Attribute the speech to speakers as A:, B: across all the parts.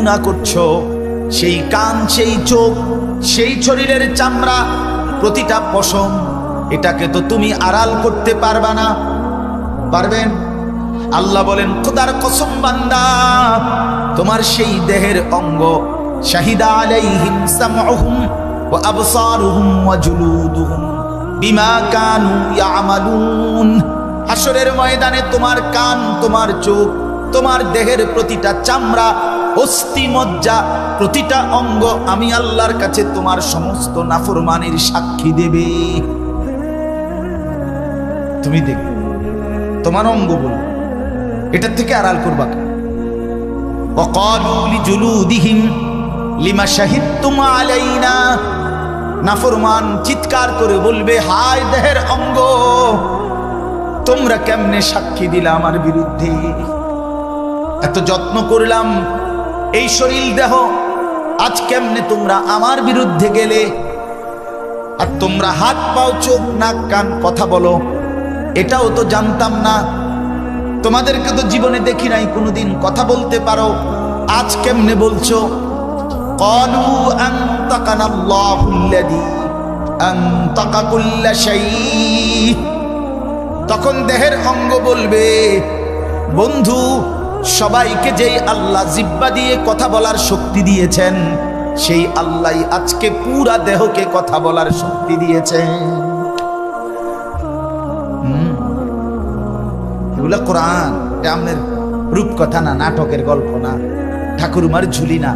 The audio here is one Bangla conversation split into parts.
A: গুণা করছ? সেই কান, সেই চোখ, সেই শরীরের চামড়া, প্রতিটা পশম, এটাকে তো তুমি আড়াল করতে পারবা না। পারবেন? আল্লাহ বলেন, খোদার কসম বান্দা, তোমার সেই দেহের অঙ্গ, শাহিদা বিমা হাসরের ময়দানে তোমার কান, তোমার চোখ তোমার দেহের প্রতিটা চামড়া, অস্থি মজ্জা, প্রতিটা অঙ্গ আমি আল্লাহর কাছে তোমার সমস্ত নাফরমানির সাক্ষী দেবে। তুমি দেখ, তোমার অঙ্গ বল, এটার থেকে আড়াল করবা লিমা নাফরমান চিৎকার করে বলবে, হায় দেহের অঙ্গ, তোমরা কেমনে সাক্ষী দিলা আমার বিরুদ্ধে? এত যত্ন করলাম। এই শরীর দেহ, আজ কেমনে তোমরা আমার বিরুদ্ধে গেলে? আর তোমরা হাত, পাও, চোখ, নাক, কান কথা বলো। এটাও তো জানতাম না। তোমাদেরকে তো জীবনে দেখি নাই, কোনোদিন কথা বলতে পারো। আজ কেমনে বলছো? তখন দেহের অঙ্গ বলবে, বন্ধু সবাইকে যেই আল্লাহ জিব্বা দিয়ে কথা বলার শক্তি দিয়েছেন, সেই আল্লাহ আজকে পুরা দেহকে কথা বলার শক্তি দিয়েছেন। এগুলা কোরআন রূপকথা না, নাটকের গল্প না, ঠাকুরমার ঝুলি না।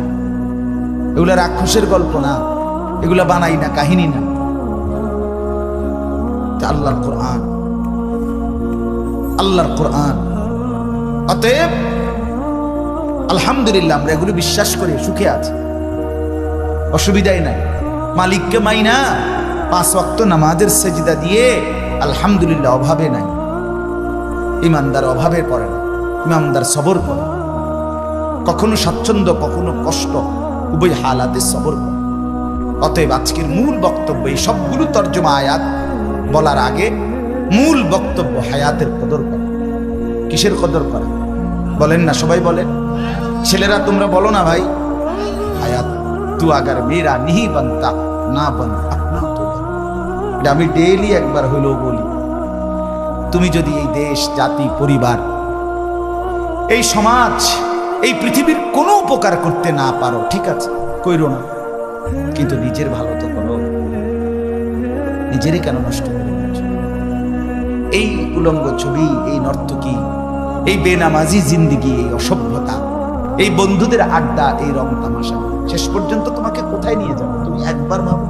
A: এগুলা রাক্ষসের গল্প না, এগুলা বানাই না, কাহিনী না। আল্লাহর কোরআন। আল্লাহর কোরআন। অতএব আলহামদুলিল্লাহ, আমরা এগুলো বিশ্বাস করি, সুখে আছি। অসুবিধাই নাই। মালিককে মাইনা, পাঁচ ওয়াক্ত নামাজের সেজদা দিয়ে আলহামদুলিল্লাহ অভাবে নাই। ইমানদার অভাবে পড়ে না, ইমানদার সবর করে। কখনো স্বাচ্ছন্দ্য, কখনো কষ্ট, উভয় হালাতে সবর করে। অতএব আজকের মূল বক্তব্য এই সবগুলো তর্জমা আয়াত বলার আগে মূল বক্তব্য হায়াতের কদর করা। কিসের কদর করা? বলেন না, সবাই বলেন। ছেলেরা তোমরা বলো না ভাই। হায়াত তু আগার মেয়েরা নিহি বানতা, না বানতা বান। এটা আমি ডেইলি একবার হইলেও বলি। তুমি যদি এই দেশ, জাতি, পরিবার, এই সমাজ, এই পৃথিবীর কোনো উপকার করতে না পারো, ঠিক আছে? কইর না। কিন্তু নিজের ভালো তো করো। নিজেরই কেন নষ্ট এই উলঙ্গ ছবি, এই নর্তকী, এই বেনামাজি জিন্দিগি, এই অসভ্যতা এই বন্ধুদের আড্ডা, এই রং তামাশা, শেষ পর্যন্ত তোমাকে কোথায় নিয়ে যাবে? তুমি একবার ভাবো।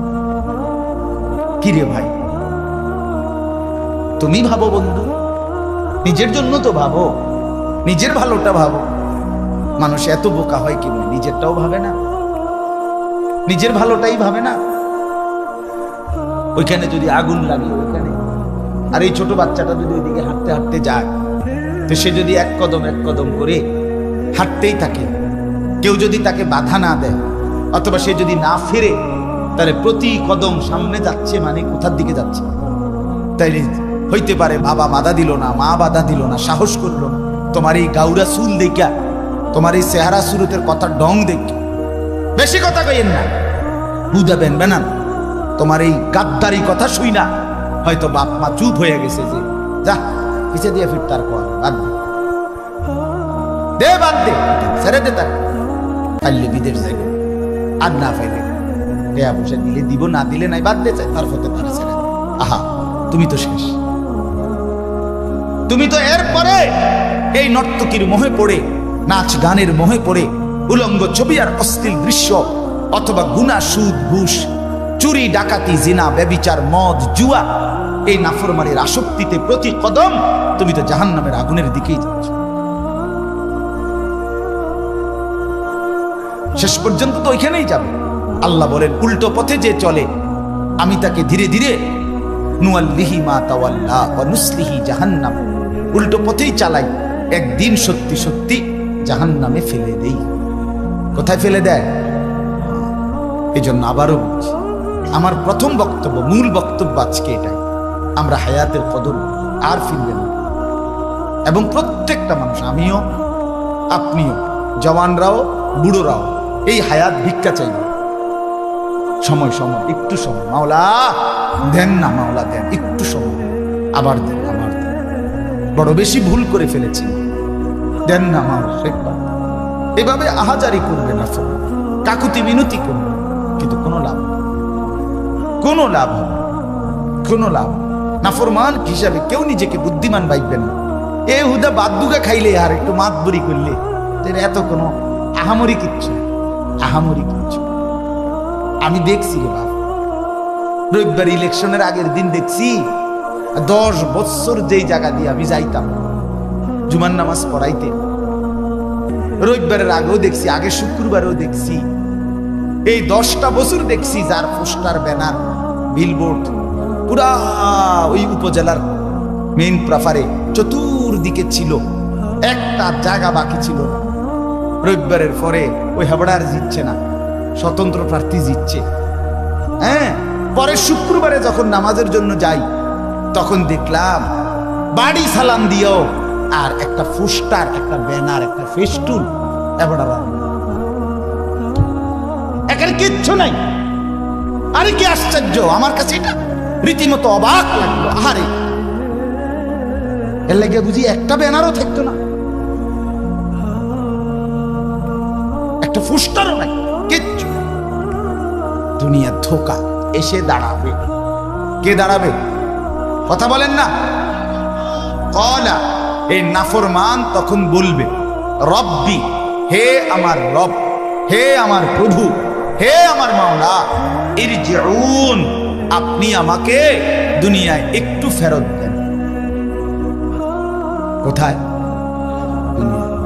A: কি রে ভাই? তুমি ভাবো বন্ধু। নিজের জন্য তো ভাবো। নিজের ভালোটা ভাবো। মানুষ এত বোকা হয় কি নিজেরটাও ভাবে না। নিজের ভালোটাই ভাবে না। ওইখানে যদি আগুন লাগে, ওইখানে। আর এই ছোট বাচ্চাটা যদি ওইদিকে হাঁটতে হাঁটতে যায়, তো সে যদি এক কদম এক কদম করে হাঁটতেই থাকে। কেউ যদি তাকে বাধা না দেয়, অথবা সে যদি না ফেরে, তাহলে প্রতি কদম সামনে যাচ্ছে মানে কোথার দিকে যাচ্ছে? তাই হইতে পারে বাবা বাধা দিল না, মা বাধা দিল না, সাহস করল না। তোমার এই গাউরা চুল দেখা তোমার এই চেহারা সুরতের কথা ডং দেখ বেশি কথা কইেন না। বুঝাবেন বেনান, তোমার এই গাদ্দারি কথা শুই না। হয়তো বাপ মা চুপ হয়ে গেছে যে, যা, পিছে দিয়ে ফির তার কর, বাদ নাচ গানের উলঙ্গ ছবি আর অশ্লীল দৃশ্য, অথবা গুনা সুদ, ঘুষ, চুরি, ডাকাতি, জিনা, ব্যবিচার, মদ, জুয়া, এই নাফরমানের আসক্তিতে প্রতি কদম তুমি তো জাহান্নামের আগুনের দিকেই যাচ্ছ। শেষ পর্যন্ত তো ওইখানেই যাবে। আল্লাহ বলেন, উল্টো পথে যে চলে, আমি তাকে ধীরে ধীরে, নুয়াল্লিহি মা তাওয়াল্লা ওয়া নুসলিহি জাহান্নাম, উল্টো পথেই চালাই, একদিন সত্যি সত্যি জাহান্নামে ফেলে দেই। কোথায় ফেলে দেয়? এই জন্য আবারও বলছি, আমার প্রথম বক্তব্য, মূল বক্তব্য আজকে এটাই। আমরা হায়াতের কদর, আর ফিরবে না। এবং প্রত্যেকটা মানুষ, আমিও, আপনিও, জওয়ানরাও, বুড়োরাও এই হায়াত ভিক্ষা চাইবে সময় সময়, একটু সময়। মাওলা, দেন না মাওলা, দেন, একটু সময়। আবার দেন আবার দেন। বড় বেশি ভুল করে ফেলেছি। দেন না মাওলা একবার এভাবে আহাজারি করবে না ফোন কাকুতি মিনতি করবে কিন্তু কোনো লাভ। কোনো লাভ হবে কোনো লাভ নাফরমান হিসাবে কেউ নিজেকে বুদ্ধিমান ভাববেন না। এ হুদা বাদ্যুকা খাইলে আর একটু মাতবরি করলে। এত কোনো আহামরি কিচ্ছু। আহামরি কিচ্ছু না। আমি দেখছি রে বাপ রবিবার ইলেকশনের আগের দিন দেখছি, দশ বছর যেই জায়গা দিয়ে আমি যাইতাম, জুমার নামাজ পড়াইতে রবিবারের আগেও দেখছি আগে শুক্রবারেও দেখছি এই দশটা বছর দেখছি যার পোস্টার, ব্যানার, বিলবোর্ড, পুরা ওই উপজেলার মেইন প্রাফারে চতুর্দিকে ছিল, একটা জায়গা বাকি ছিল না। রবিবারের পরে ওই হাবড়ার জিতছে না। স্বতন্ত্র প্রার্থী জিতছে। হ্যাঁ পরে শুক্রবারে যখন নামাজের জন্য যাই, তখন দেখলাম, বাড়ি সালাম দিও, আর একটা ফুস্টার একটা ব্যানার, একটা এবার এখানে কিচ্ছু নাই। আরে কি আশ্চর্য, আমার কাছে এটা রীতিমতো অবাক লাগল। আরে এর লাগে বুঝি একটা ব্যানারও থাকতো না। ফুস্টারও নাই, কিচ্ছু। দুনিয়া ধোকা, এসে দাঁড়াবে। কে দাঁড়াবে? কথা বলেন না। কলা এই নাফরমান তখন বলবে, রব্বি, হে আমার রব, হে আমার প্রভু, হে আমার মাওলা, ইরজিউন, আপনি আমাকে দুনিয়ায় একটু ফেরত দেন। কোথায়?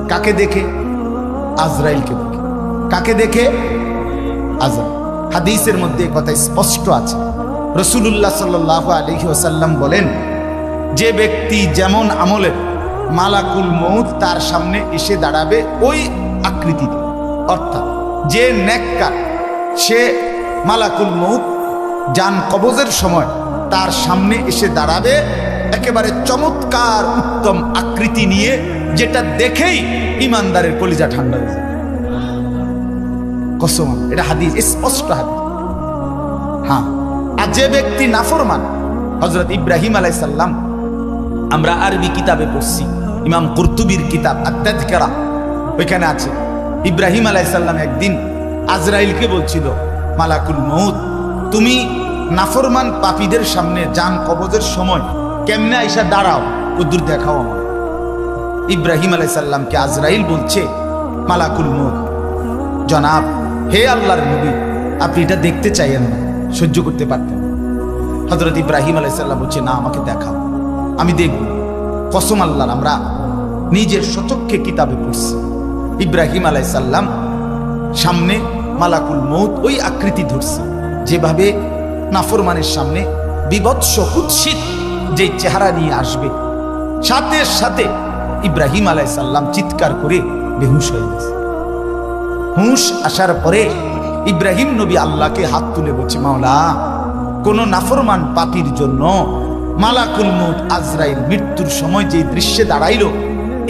A: কাকে দেখে? আজরাইলকে দেখে। কাকে দেখে? আজরাইল হাদিসের মধ্যে কথা স্পষ্ট আছে। রসুল্লাহ সাল্লাহ আলহি ওসাল্লাম বলেন, যে ব্যক্তি যেমন আমলের মালাকুল মৌত তার সামনে এসে দাঁড়াবে, ওই আকৃতিতে অর্থাৎ যে নেককার সে মালাকুল মৌত যান কবজের সময় তার সামনে এসে দাঁড়াবে, একেবারে চমৎকার উত্তম আকৃতি নিয়ে, যেটা দেখেই ইমানদারের কলিজা ঠান্ডা হয়ে যায়। কসম, এটা হাদিস স্পষ্ট হাদিস। হ্যাঁ আর যে ব্যক্তি নাফরমান হজরত ইব্রাহিম আমরা আরবি কিতাবে পড়ছি, ইমাম কুরতুবির কিতাব আত্মাধিকারা ওইখানে আছে। ইব্রাহিম একদিন আজরাইলকে বলছিল, মালাকুল মৌত তুমি নাফরমান পাপীদের সামনে যান কবজের সময় কেমনে আইসা দাঁড়াও কদ্দুর দেখাও আমার ইব্রাহিম আলাইসাল্লামকে আজরাইল বলছে, মালাকুল মৌত জনাব হে আল্লাহর নবী, আপনি এটা দেখতে চাইয়েন না, সহ্য করতে পারতেন হজরত ইব্রাহিম আলাইসাল্লাম বলছে, না, আমাকে দেখাও। আমি দেখব। কসম আল্লাহর, আমরা নিজের সচক্ষে কিতাবে পড়ছি। ইব্রাহিম আলাইসাল্লাম সামনে মালাকুল মৌত ওই আকৃতি ধরছে, যেভাবে নাফরমানের সামনে বিভৎস, কুৎসিত যে চেহারা নিয়ে আসবে। সাথে সাথে ইব্রাহিম আলাইসাল্লাম চিৎকার করে বেহুশ হয়ে গেছে। হুঁশ আসার পরে ইব্রাহিম নবী আল্লাহকে হাত তুলে বলছে, মাওলা, কোন নাফরমান পাপির জন্য মালাকুল মুত আজরাইল মৃত্যুর সময় যে দৃশ্যে দাঁড়াইল,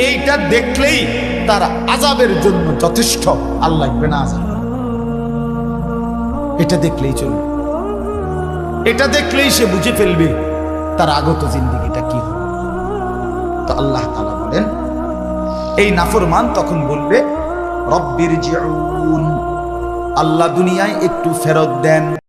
A: এইটা দেখলেই তার আজাবের জন্য যথেষ্ট। আল্লাহ এটা দেখলেই চলবে। এটা দেখলেই সে বুঝে ফেলবে তার আগত জিন্দিগিটা কি। হবে তো আল্লাহ তাআলা বলেন, এই নাফরমান তখন বলবে রব্বির জিউন আল্লাহ দুনিয়ায় একটু ফেরত দেন।